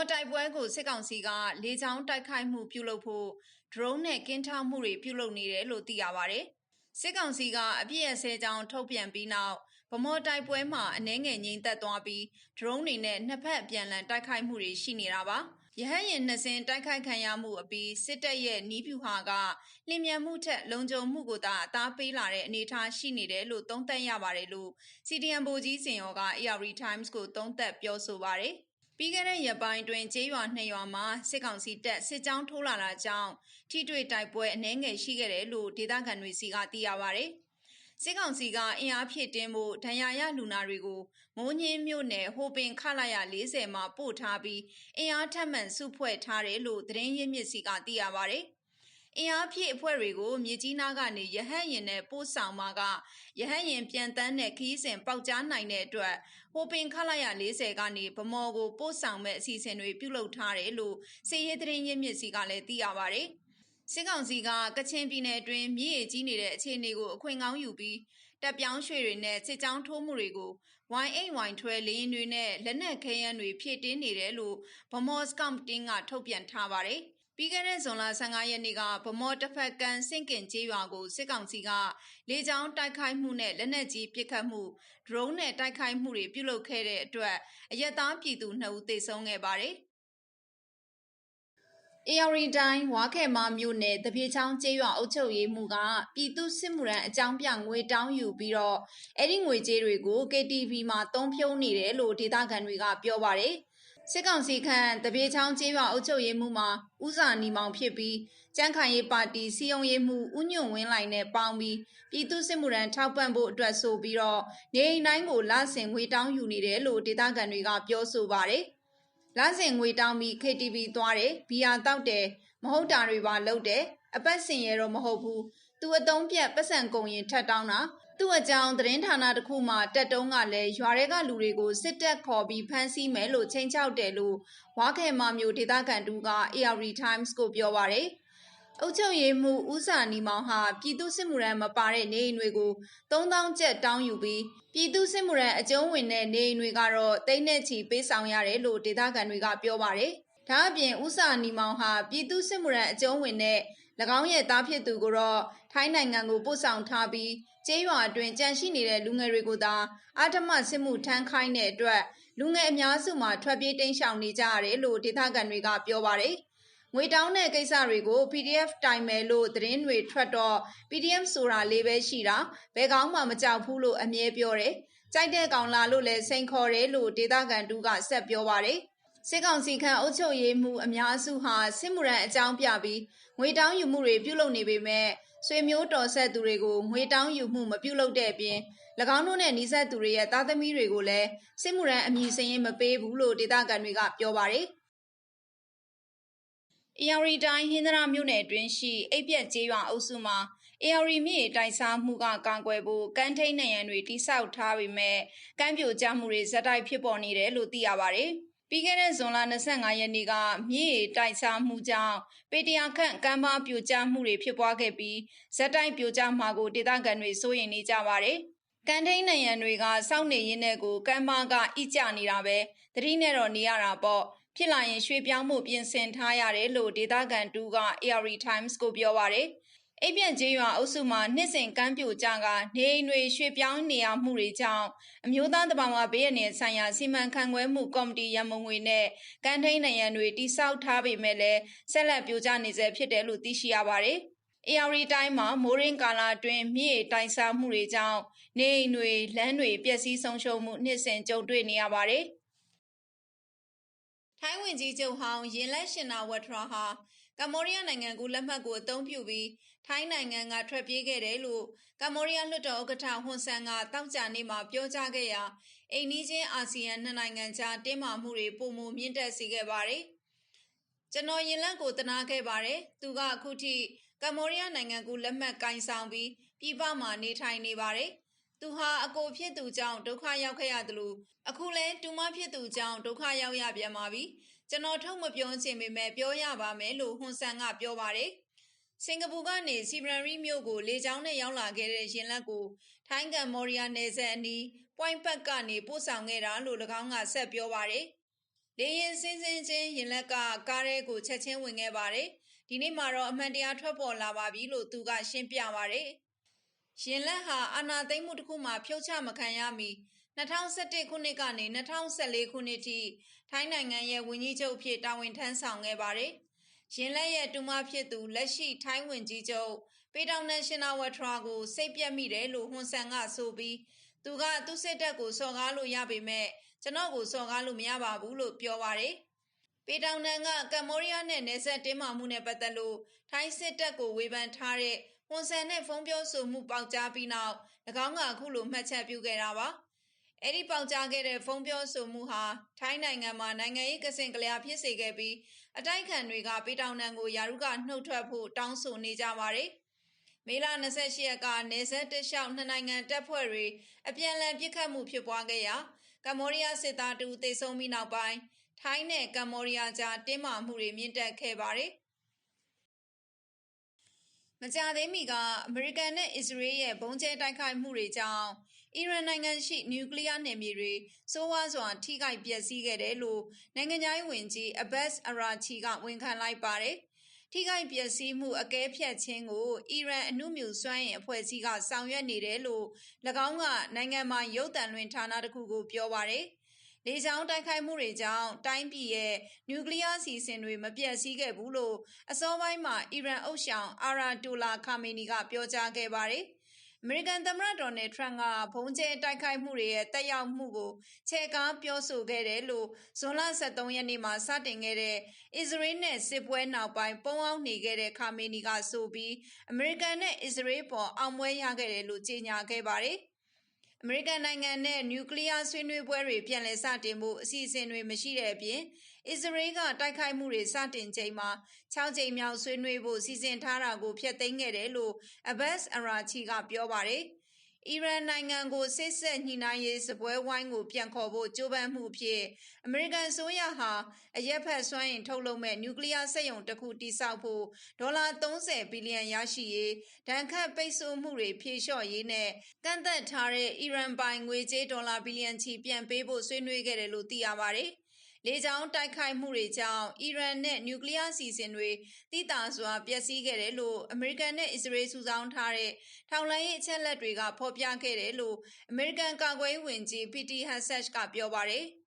မောတိုက်ပွဲကိုစစ်ကောင်စီကလေကြောင်းတိုက်ခိုက်မှုပြုလုပ်ဖို့ drone နဲ့ကင်းထောက်မှုတွေပြုလုပ်နေတယ်လို့သိရပါတယ်။စစ်ကောင်စီကအပြည့်အစဲကြောင်းထုတ်ပြန်ပြီးနောက်ဗမောတိုက်ပွဲမှာအနှဲငယ်ငိမ့်သက်သွားပြီး drone တွေနဲ့နှစ်ဖက်အပြန်လန်တိုက်ခိုက်မှုတွေရှိနေတာပါ။ရဟတ်ရင်နှစ်စင်းတိုက်ခိုက်ခံရမှုအပြီးစစ်တပ်ရဲ့နီးပြူဟာကလင်မြန်မှုထက်လုံခြုံမှုကိုသာအသားပေးလာတဲ့အနေအထားရှိနေတယ်လို့သုံးသပ်ရပါတယ်လို့ CDM ဗိုလ်ကြီးစင်ရောက AR Times ကိုသုံးသပ်ပြောဆိုပါတယ်။ ပြီးခဲ့တဲ့ရက်ပိုင်းတွင်ကျေးရွာနှစ်ရွာမှာစစ်ကောင်စီတပ်စစ်ကြောင်းထိုးလာတာကြောင့်ထိတွေ့တိုက်ပွဲအနှဲငယ်ရှိခဲ့တယ်လို့ဒေသခံတွေစီကသိရပါဗျ။စစ်ကောင်စီကအင်အားဖြည့်တင်းဖို့ဒဏ်ရာရလူနာတွေကိုမိုးညင်းမြို့နယ်ဟိုပင်ခလာရ40မှာပို့ထားပြီးအင်အားထပ်မံစုဖွဲ့ထားတယ်လို့သတင်းရင်းမြစ်စီကသိရပါဗျ။ အင်အားဖြည့်အဖွဲ့တွေကိုမြေကြီးနားကနေရဟတ်ရင်နဲ့ပို့ဆောင်မှာကရဟတ်ရင်ပြန်တန်းတဲ့ခီးစဉ်ပေါက်ကြားနိုင်တဲ့အတွက်ဟိုပင်ခလာရ40ကနေဗမော်ကိုပို့ဆောင်မဲ့အစီအစဉ်တွေပြုလုပ်ထားတယ်လို့စီရေးသတင်းရင်းမြစ်စီကလည်းသိရပါဗျ။စစ်ကောင်စီကကချင်ပြည်နယ်အတွင်းမြေကြီးကြီးနေတဲ့အခြေအနေကိုအခွင့်ကောင်းယူပြီးတပ်ပြောင်းရွှေတွေနဲ့စစ်ကြောင်းထိုးမှုတွေကို Y8Y ထွဲလင်းတွေနဲ့လက်နက်ခဲယမ်းတွေဖြည့်တင်းနေတယ်လို့ဗမော့စကမ်တင်းကထုတ်ပြန်ထားပါတယ်။ ပြီးခဲ့တဲ့ဇွန်လ15ရက်နေ့ကဗမော့တစ်ဖက်ကန်စင့်ကင်ကျေးရွာကိုစစ်ကောင်စီကလေကြောင်းတိုက်ခိုက်မှုနဲ့လက်နက်ကြီးပစ်ခတ်မှု drone နဲ့တိုက်ခိုက်မှုတွေပြုလုပ်ခဲ့တဲ့အတွက်အရက်သားပြည်သူ2ဦးသေဆုံးခဲ့ပါတယ်။ AR တိုင်းဝါခဲမမြို့နယ်တပြေချောင်းကျေးရွာအုပ်ချုပ်ရေးမှူးကပြည်သူစစ်မှုရန်အကြောင်းပြငွေတောင်းယူပြီးတော့အဲ့ဒီငွေကြေးတွေကို KTV မှာတုံးဖြုံးနေတယ်လို့ဒေသခံတွေကပြောပါတယ် စစ်ကောင်စီခန့်တပြေချောင်းကျေးရွာအုပ်ချုပ်ရေးမှူးမှာဦးစာနီမောင်ဖြစ်ပြီးကြမ်းခိုင်ရေးပါတီစီယုံရေးမှူးဦးညွန့်ဝင်းလိုက်နဲ့ပေါင်းပြီးပြည်သူစစ်မှုရန်ထောက်ပံ့ဖို့အတွက်ဆိုပြီးတော့နေအိမ်တိုင်းကိုလဆင်ငွေတောင်းယူနေတယ်လို့ဒေသခံတွေကပြောဆိုပါတယ်။လဆင်ငွေတောင်းပြီး KTV သွားတယ်ဘီယာတောက်တယ်မဟုတ်တာတွေပါလုပ်တယ်အပတ်စင်ရတော့မဟုတ်ဘူးသူအတုံးပြက်ပတ်စံကုန်ရင်ထက်တောင်းတာ သူ့အကြောင်းသတင်းဌာနတစ်ခုမှတက်တုံးကလည်းရွာတွေကလူတွေကိုစစ်တပ်ခေါ်ပြီးဖမ်းဆီးမယ်လို့ချိန်ချောက်တယ်လို့ဝါခဲမမျိုးဒေသခံတူက AR Times ကိုပြောပါတယ်အုတ်ချုပ်ရေးမှုဦးစာနီမောင်ဟာပြည်သူစစ်မှုရန်မပါတဲ့နေအိမ်တွေကို3000ကျပ်တောင်းယူပြီးပြည်သူစစ်မှုရန်အကျုံးဝင်တဲ့နေအိမ်တွေကတော့တိတ်နဲ့ချီပေးဆောင်ရတယ်လို့ဒေသခံတွေကပြောပါတယ်။ ဒါအပြင်ဦးစာနီမောင်ဟာပြည်သူစစ်မှုရန်အကျုံးဝင်တဲ့၎င်းရဲ့သားဖြစ်သူကိုတော့ထိုင်းနိုင်ငံကိုပို့ဆောင်ထားပြီးကျေးရွာအတွင်းကြန့်ရှိနေတဲ့လူငယ်တွေကိုသာအာထမစစ်မှုထမ်းခိုင်းတဲ့အတွက်လူငယ်အများစုမှာထွက်ပြေးတိမ်းရှောင်နေကြရတယ်လို့ဒေသခံတွေကပြောပါတယ်။ငွေတောင်းတဲ့ကိစ္စတွေကို PDF တိုင်မယ်လို့သတင်းတွေထွက်တော့ PDF ဆိုတာလေးပဲရှိတာဘယ်ကောင်းမှမကြောက်ဘူးလို့အမြဲပြောတယ်ကြိုက်တဲ့ကောင်လာလို့လည်းစိန်ခေါ်တယ်လို့ဒေသခံတူကဆက်ပြောပါတယ် စစ်ကောင်စီခန့်အုပ်ချုပ်ရေးမှုအများစုဟာစစ်မှုရန်အကြောင်းပြပြီးငွေတောင်းယူမှုတွေပြုလုပ်နေပေမဲ့ဆွေမျိုးတော်ဆက်သူတွေကိုငွေတောင်းယူမှုမပြုလုပ်တဲ့အပြင်၎င်းတို့နဲ့နှိစက်သူတွေရဲ့သားသမီးတွေကိုလည်းစစ်မှုရန်အမည်စရင်မပေးဘူးလို့ဒေသခံတွေကပြောပါတယ်။ AR တိုင်းဟင်္ဒရာမြို့နယ်အတွင်းရှိအိပ်ပြက်ကျေးရွာအုပ်စုမှာ AR မြစ်တိုက်စားမှုကကာကွယ်ဖို့ကမ်းထိန်နိုင်ရန်တွေတိစောက်ထားပေမဲ့ကမ်းပြိုကျမှုတွေဇက်တိုက်ဖြစ်ပေါ်နေတယ်လို့သိရပါတယ်။ ပြီးခဲ့တဲ့ဇွန်လ25ရက်နေ့ကမြစ်ရေတိုက်စားမှုကြောင့်ပေတရာခန့်ကမ်းပါပြိုကျမှုတွေဖြစ်ပွားခဲ့ပြီးဇက်တိုက်ပြိုကျမှာကိုဒေသခံတွေစိုးရိမ်နေကြပါတယ်။ကန်ထိန်နိုင်ရန်တွေကစောင့်နေရင်းနဲ့ကိုကမ်းပါကဣကြနေတာပဲတတိနဲ့တော့နေရတာပေါ့ဖြစ်လာရင်ရွှေ့ပြောင်းမှုပြင်ဆင်ထားရတယ်လို့ဒေသခံတူက AR Times ကိုပြောပါရယ် အိပ်ပြန့်ကျေးရွာအုပ်စုမှာနှစ်စဉ်ကမ်းပြိုကျကနေအိမ်တွေရွှေ့ပြောင်းနေရမှုတွေကြောင့်အမျိုးသားတဘာဝဘေးအန္တရာယ်ဆိုင်ရာစီမံခန့်ခွဲမှုကော်မတီရမုံငွေနဲ့ကမ်းထိန်နိုင်ရန်တွေတိစောက်ထားပေမဲ့လည်းဆက်လက်ပြိုကျနေဆဲဖြစ်တယ်လို့သိရှိရပါတယ်။ AR တိုင်းမှာမိုးရင်းကာလအတွင်းမြေတိုင်စားမှုတွေကြောင့်နေအိမ်တွေလမ်းတွေပျက်စီးဆုံးရှုံးမှုနှစ်စဉ်ကြုံတွေ့နေရပါတယ်။ထိုင်းဝင်ကြီးချုပ်ဟောင်းရင်လက်ရှင်နာဝတ်ထရာဟာ ကမ္ဘောဒီးယားနိုင်ငံကိုလက်မှတ်ကိုအသုံးပြုပြီးထိုင်းနိုင်ငံကထွက်ပြေးခဲ့တယ်လို့ကမ္ဘောဒီးယားလွှတ်တော်ဥက္ကဋ္ဌဟွန်ဆန်ကတောက်ကြနေ့မှာပြောကြားခဲ့ရာအိမ်နီးချင်းအာဆီယံနှစ်နိုင်ငံကြားတင်းမာမှုတွေပုံမမြင့်တက်စေခဲ့ပါတယ်။ကျွန်တော်ရင်လက်ကိုတနာခဲ့ပါတယ်။သူကအခုထိကမ္ဘောဒီးယားနိုင်ငံကိုလက်မှတ်ကင်ဆောင်ပြီးပြည်ပမှာနေထိုင်နေပါတယ်။သူဟာအကိုဖြစ်သူကြောင့်ဒုက္ခရောက်ခဲ့ရတယ်လို့အခုလဲတူမဖြစ်သူကြောင့်ဒုက္ခရောက်ရပြန်ပါပြီ ကျွန်တော်ထုတ်မပြောချင်ပေမဲ့ပြောရပါမယ်လို့ဟွန်ဆန်ကပြောပါတယ်စင်ကာပူကနေစီဘရန်ရီမြို့ကိုလေကြောင်းနဲ့ရောက်လာခဲ့တဲ့ရင်လက်ကိုထိုင်းကမ္ဘောဒီးယားနယ်စပ်အနီးပွိုင်းပတ်ကနေပို့ဆောင်ခဲ့တာလို့၎င်းကဆက်ပြောပါတယ်လေရင်စင်းစင်းချင်းရင်လက်ကကားရဲကိုချက်ချင်းဝင်ခဲ့ပါတယ်ဒီနေ့မှာတော့အမှန်တရားထွက်ပေါ်လာပါပြီလို့သူကရှင်းပြပါတယ်ရင်လက်ဟာအာနာသိမ့်မှုတစ်ခုမှဖြုတ်ချမခံရမီ2011ခုနှစ်ကနေ2014ခုနှစ်ထိ ထိုင်းနိုင်ငံရဲ့ဝန်ကြီးချုပ်အဖြစ်တာဝန်ထမ်းဆောင်ခဲ့ပါတယ်။ရင်လက်ရဲ့တူမဖြစ်သူလက်ရှိထိုင်းဝန်ကြီးချုပ်ပေတောင်နန်ရှင်နာဝထရာကိုစိတ်ပြက်မိတယ်လို့ဟွန်ဆန်ကဆိုပြီးသူကသူ့စစ်တပ်ကိုစော်ကားလို့ရပေမဲ့ကျွန်တော်ကိုစော်ကားလို့မရပါဘူးလို့ပြောပါတယ်။ပေတောင်နန်ကကမ္ဘောဒီးယားနဲ့နယ်စပ်တင်းမာမှုနဲ့ပတ်သက်လို့ထိုင်းစစ်တပ်ကိုဝေဖန်ထားတဲ့ဟွန်ဆန်နဲ့ဖုန်းပြောဆိုမှုပေါက်ကြားပြီးနောက်၎င်းကအခုလိုမှတ်ချက်ပြုခဲ့တာပါ။ အဲ့ဒီပေါက်ကြားခဲ့တဲ့ဖုန်းပြောဆိုမှုဟာထိုင်းနိုင်ငံမှာနိုင်ငံရေးကစင်ကလျာဖြစ်စေခဲ့ပြီးအတိုက်ခံတွေကပေတောင်နံကိုယာရုကနှုတ်ထွက်ဖို့တောင်းဆိုနေကြပါတယ်။မေလ28ရက်ကနေဆက်တလျှောက်နှစ်နိုင်ငံတပ်ဖွဲ့တွေအပြန်အလှန်ပစ်ခတ်မှုဖြစ်ပွားခဲ့ရာကမ္ဘောဒီးယားစစ်သားတူသေဆုံးပြီးနောက်ပိုင်းထိုင်းနဲ့ကမ္ဘောဒီးယားကြားတင်းမာမှုတွေမြင့်တက်ခဲ့ပါတယ်။မကြသေးမီကအမေရိကန်နဲ့အစ္စရေးရဲ့ဘုံကျဲတိုက်ခိုက်မှုတွေကြောင့် အီရန်နိုင်ငံရှိ နျူကလီးယားနယ်မြေတွေ ဆိုးရွားစွာ ထိခိုက်ပျက်စီးခဲ့တယ်လို့ နိုင်ငံခြားရေးဝန်ကြီး Abbas Araghchi က ဝန်ခံလိုက်ပါတယ်။ထိခိုက်ပျက်စီးမှု အကဲဖြတ်ခြင်းကို အီရန်အဏုမြူစွမ်းအင် အဖွဲ့အစည်းက ဆောင်ရွက်နေတယ်လို့၎င်းက နိုင်ငံပိုင် ရုပ်သံလွှင့်ဌာနတခုကို ပြောပါတယ်။လေကြောင်းတိုက်ခိုက်မှုတွေကြောင့် တိုင်းပြည်ရဲ့ နျူကလီးယား အစီအစဉ်တွေ မပျက်စီးခဲ့ဘူးလို့ အစောပိုင်းမှာ အီရန်ဥသျှောင် Ayatollah Khomeini က ပြောကြားခဲ့ပါတယ် အမေရိကန်သမ္မတဒေါ်နယ်ထရန့်ကဘုံကျဲတိုက်ခိုက်မှုတွေရဲ့တက်ရောက်မှုကိုချဲ့ကားပြောဆိုခဲ့တယ်လို့ဇွန်လ23ရက်နေ့မှာစတင်ခဲ့တဲ့အစ္စရေးနဲ့စစ်ပွဲနောက်ပိုင်းပုံအောင်နေခဲ့တဲ့ခါမီနီကဆိုပြီးအမေရိကန်နဲ့အစ္စရေးပေါ်အောင်ပွဲရခဲ့တယ်လို့ကြေညာခဲ့ပါတယ်။အမေရိကန်နိုင်ငံနဲ့နျူကလ িয়ার ဆွေးနွေးပွဲတွေပြန်လည်စတင်မှုအစီအစဉ်တွေမရှိတဲ့အပြင် အစ္စရေးက တိုက်ခိုက်မှုတွေ စတင်ချိန်မှာ6ကြိမ်မြောက် ဆွေးနွေးဖို့ စီစဉ်ထားတာကို ဖျက်သိမ်းခဲ့တယ်လို့အဘတ်အရာချီကပြောပါတယ်။အီရန်နိုင်ငံကိုစစ်ဆက်ညှိနှိုင်းရေးစပွဲဝိုင်းကို ပြန်ခေါ်ဖို့ ကြိုးပမ်းမှုဖြစ် အမေရိကန်ဆိုရဟာ အရက်ဖက်စွမ်းအင် ထုတ်လုပ်မဲ့နျူကလ িয়ার စက်ရုံတစ်ခု တည်ဆောက်ဖို့ ဒေါ်လာ30ဘီလီယံ ရရှိရေး ဒဏ်ခတ်ပိတ်ဆို့မှုတွေ ဖြေလျှော့ရေးနဲ့ ကန့်သက်ထားတဲ့ အီရန်ပိုင် ငွေကြေး ဒေါ်လာဘီလီယံချီ ပြန်ပေးဖို့ ဆွေးနွေးခဲ့တယ်လို့ သိရပါတယ်။ လေကြောင်းတိုက်ခိုက်မှုတွေကြောင့်အီရန်နဲ့နျူကလ িয়ার စီစဉ်တွေတိတာစွာပျက်စီးခဲ့တယ်လို့အမေရိကန်နဲ့အစ္စရေးစုဆောင်းထားတဲ့ထောင်လိုင်းရေးအချက်လက်တွေကဖော်ပြခဲ့တယ်လို့အမေရိကန်ကာကွယ်ရေးဝန်ကြီးပီတီဟန်ဆက်ကပြောပါတယ်။